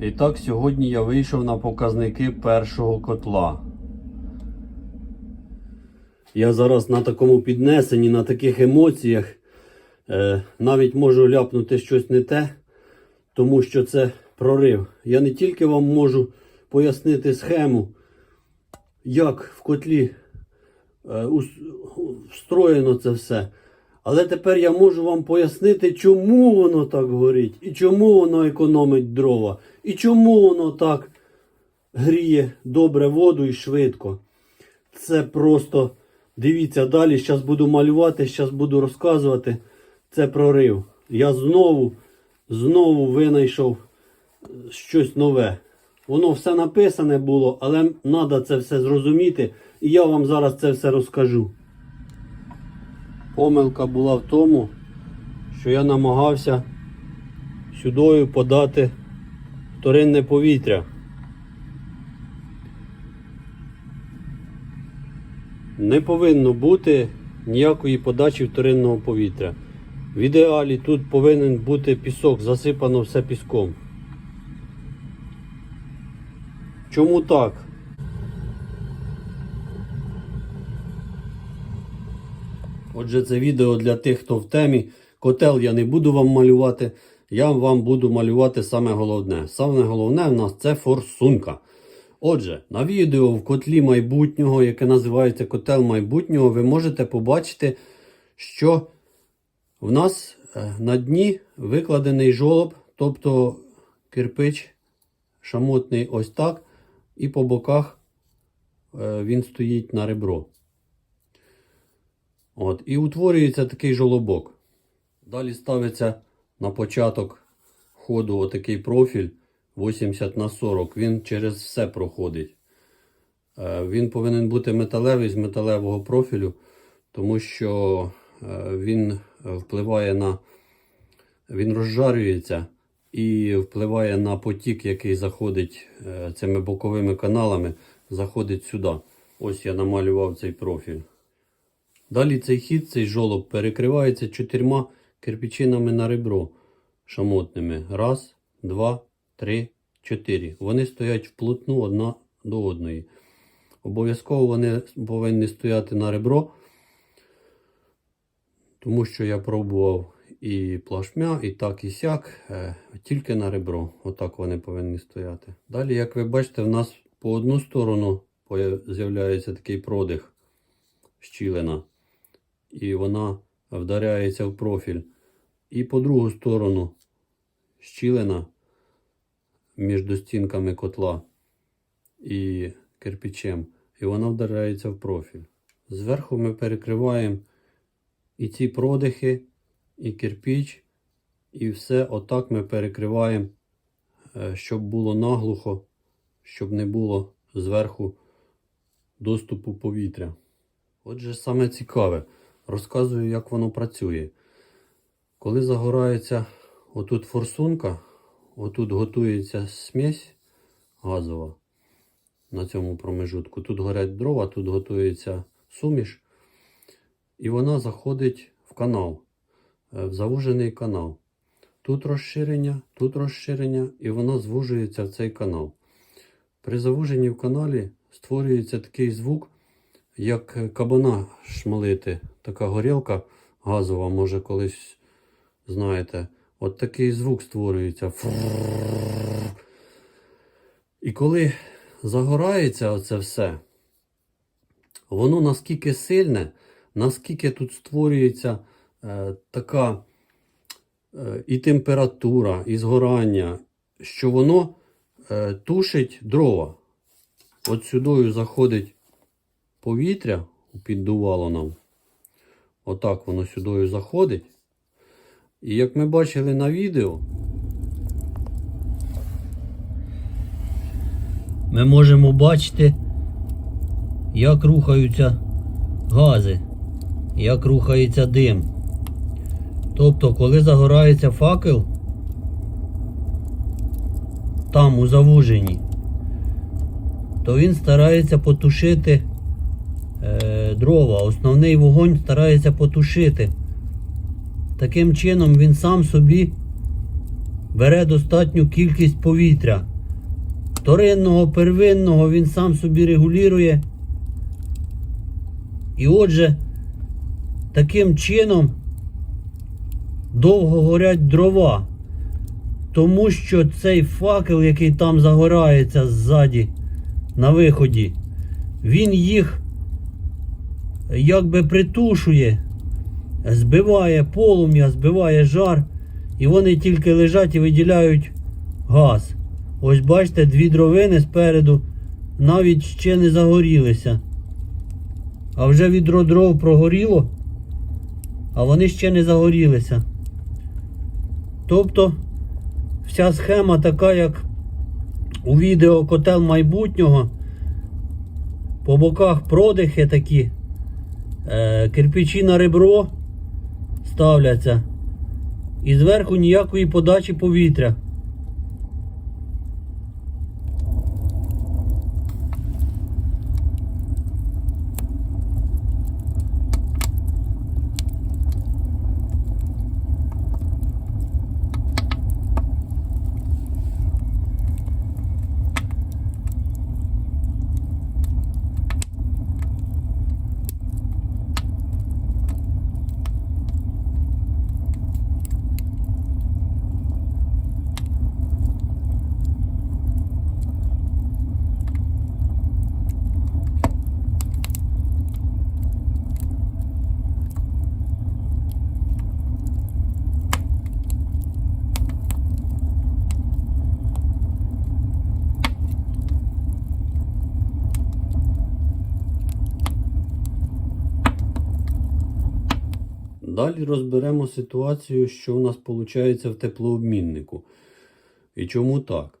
І так, сьогодні я вийшов на показники першого котла. Я зараз на такому піднесенні, на таких емоціях. Е, навіть можу ляпнути щось не те, тому що це прорив. Я не тільки вам можу пояснити схему, як в котлі е, встроєно це все. Але тепер я можу вам пояснити, чому воно так горить, і чому воно економить дрова, і чому воно так гріє добре воду і швидко. Це просто дивіться далі. Зараз буду малювати, зараз буду розказувати. Це прорив. Я знову, знову винайшов е, щось нове. Воно все написане було, але треба це все зрозуміти. І я вам зараз це все розкажу. Помилка була в тому, що я намагався сюдою подати вторинне повітря. Не повинно бути ніякої подачі вторинного повітря. В ідеалі тут повинен бути пісок, засипано все піском. Чому так? Отже, це відео для тих, хто в темі. Котел я не буду вам малювати. Я вам буду малювати саме головне. Саме головне в нас це форсунка. Отже, на відео в котлі майбутнього, яке називається котел майбутнього, ви можете побачити, що в нас е, на дні викладений жолоб, тобто кирпич шамотний ось так, і по боках е, він стоїть на ребро. От, і утворюється такий жолобок. Далі ставиться на початок ходу отакий профіль 80 на 40. Він через все проходить. Е, Він повинен бути металевий з металевого профілю, тому що е, він впливає на. Він розжарюється і впливає на потік, який заходить е, цими боковими каналами, заходить сюди. Ось я намалював цей профіль. Далі цей хід, цей жолоб перекривається чотирма кирпичинами на ребро шамотними. Раз, два, три, чотири. Вони стоять вплотну одна до одної. Обов'язково вони повинні стояти на ребро, тому що я пробував і плашмя, і так, і сяк, е, тільки на ребро. Отак вони повинні стояти. Далі, як ви бачите, в нас по одну сторону з'являється такий продих щілина, і вона вдаряється в профіль. І по другу сторону щілина між стінками котла і кирпичем, і вона вдаряється в профіль. Зверху ми перекриваємо і ці продихи, і кирпіч, і все отак ми перекриваємо, е, щоб було наглухо, щоб не було зверху доступу повітря. Отже, саме цікаве, розказую, як воно працює. Коли загорається отут форсунка, отут готується смесь газова на цьому промежутку. Тут горять дрова, тут готується суміш, і вона заходить в канал, е, в завужений канал. Тут розширення, тут розширення, і вона звужується в цей канал. При завуженні в каналі створюється такий звук, як кабана шмалити. Така горілка газова, може колись знаєте. От такий звук створюється. І коли загорається оце все, воно наскільки сильне, наскільки тут створюється е, така е, і температура, і згорання, що воно е, тушить дрова. От сюдою заходить повітря, піддувало нам. Отак воно сюдою заходить. І як ми бачили на відео, ми можемо бачити, як рухаються гази, як рухається дим. Тобто, коли загорається факел, там у завуженні, то він старається потушити е, дрова. Основний вогонь старається потушити. Таким чином він сам собі бере достатню кількість повітря. Вторинного, первинного він сам собі регулює. І отже, таким чином довго горять дрова. Тому що цей факел, який там загорається ззаді на виході, він їх якби притушує, збиває полум'я, збиває жар, і вони тільки лежать і виділяють газ. Ось бачите, дві дровини спереду навіть ще не загорілися. А вже відро дров прогоріло, а вони ще не загорілися. Тобто вся схема така, як у відео котел майбутнього. По боках продихи такі, кирпичі на ребро ставляться. І зверху ніякої подачі повітря. Далі розберемо ситуацію, що у нас виходить в теплообміннику. І чому так?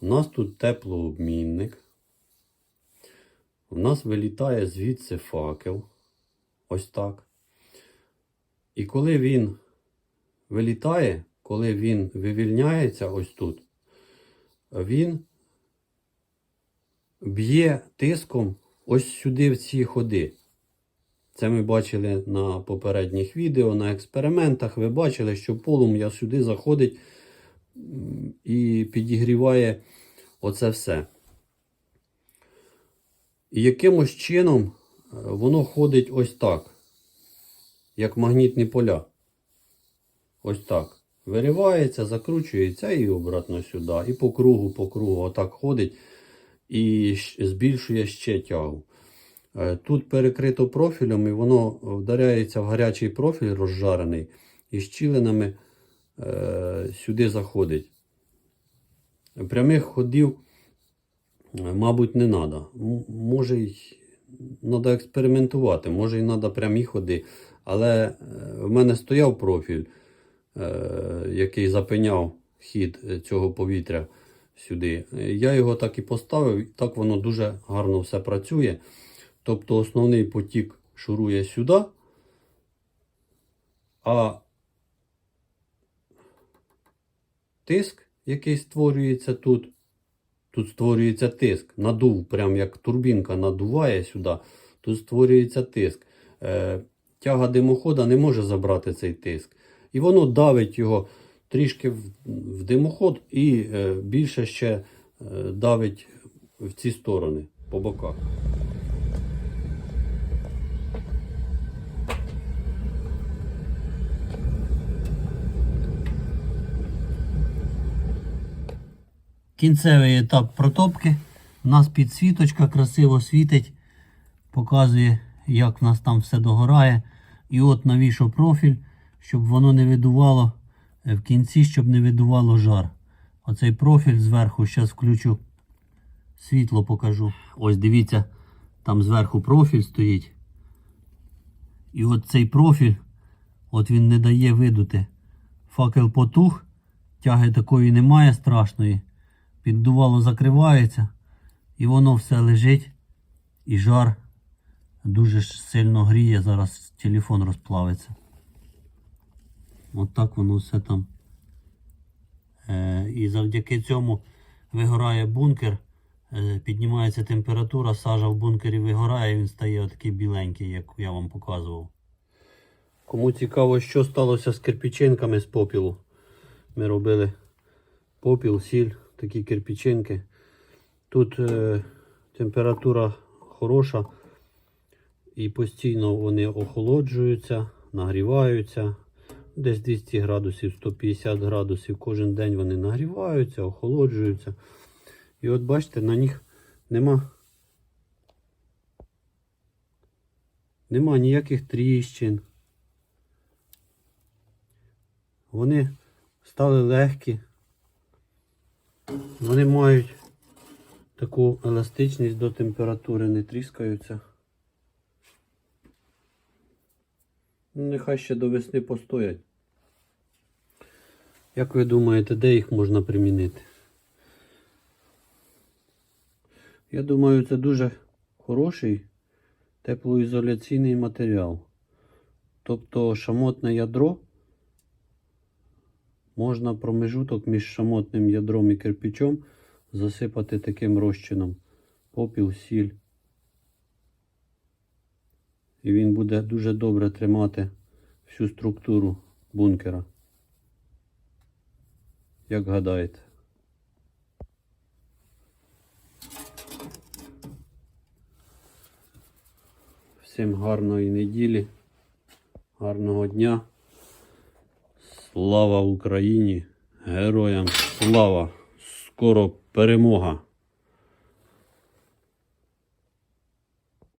У нас тут теплообмінник. У нас вилітає звідси факел. Ось так. І коли він вилітає, коли він вивільняється ось тут, він б'є тиском ось сюди в ці ходи. Це ми бачили на попередніх відео, на експериментах. Ви бачили, що полум'я сюди заходить і підігріває оце все. І якимось чином е, воно ходить ось так, як магнітні поля. Ось так. Виривається, закручується і обратно сюди. І по кругу, по кругу, отак ходить і збільшує ще тягу. Е, Тут перекрито профілем, і воно вдаряється в гарячий профіль розжарений і щілинами е, сюди заходить. Прямих ходів, е, мабуть, не треба. Може, й треба експериментувати, може, й треба прямі ходи. Але в мене стояв профіль, який запиняв хід цього повітря сюди. Я його так і поставив, так воно дуже гарно все працює. Тобто основний потік шурує сюди, а тиск, який створюється тут, тут створюється тиск, надув, прям як турбінка надуває сюди, тут створюється тиск. Е, тяга димохода не може забрати цей тиск. І воно давить його трішки в, димоход і е, більше ще е, давить в ці сторони по боках. Кінцевий етап протопки. У нас підсвіточка красиво світить, показує, як в нас там все догорає. І от навішав профіль, щоб воно не видувало е, в кінці, щоб не видувало жар. Оцей профіль зверху, зараз включу світло покажу. Ось дивіться, там зверху профіль стоїть. І от цей профіль, от він не дає видути. Факел потух, тяги такої немає страшної. Піддувало закривається, і воно все лежить, і жар дуже сильно гріє, зараз телефон розплавиться. От так воно все там. Е, і завдяки цьому вигорає бункер, е, піднімається температура, сажа в бункері вигорає, він стає отакий біленький, як я вам показував. Кому цікаво, що сталося з кирпичинками з попілу. Ми робили попіл, сіль, такі кирпичинки. Тут е, температура хороша і постійно вони охолоджуються, нагріваються. Десь 200 градусів, 150 градусів. Кожен день вони нагріваються, охолоджуються. І от бачите, на них нема, нема ніяких тріщин. Вони стали легкі. Вони мають таку еластичність до температури, не тріскаються. Ну, Нехай ще до весни постоять. Як ви думаєте, де їх можна примінити? Я думаю, це дуже хороший теплоізоляційний матеріал. Тобто шамотне ядро можна промежуток між шамотним ядром і кирпичом засипати таким розчином. Попіл, сіль. І він буде дуже добре тримати всю структуру бункера. Як гадаєте? Всім гарної неділі, гарного дня. Слава Україні! Героям слава! Скоро перемога!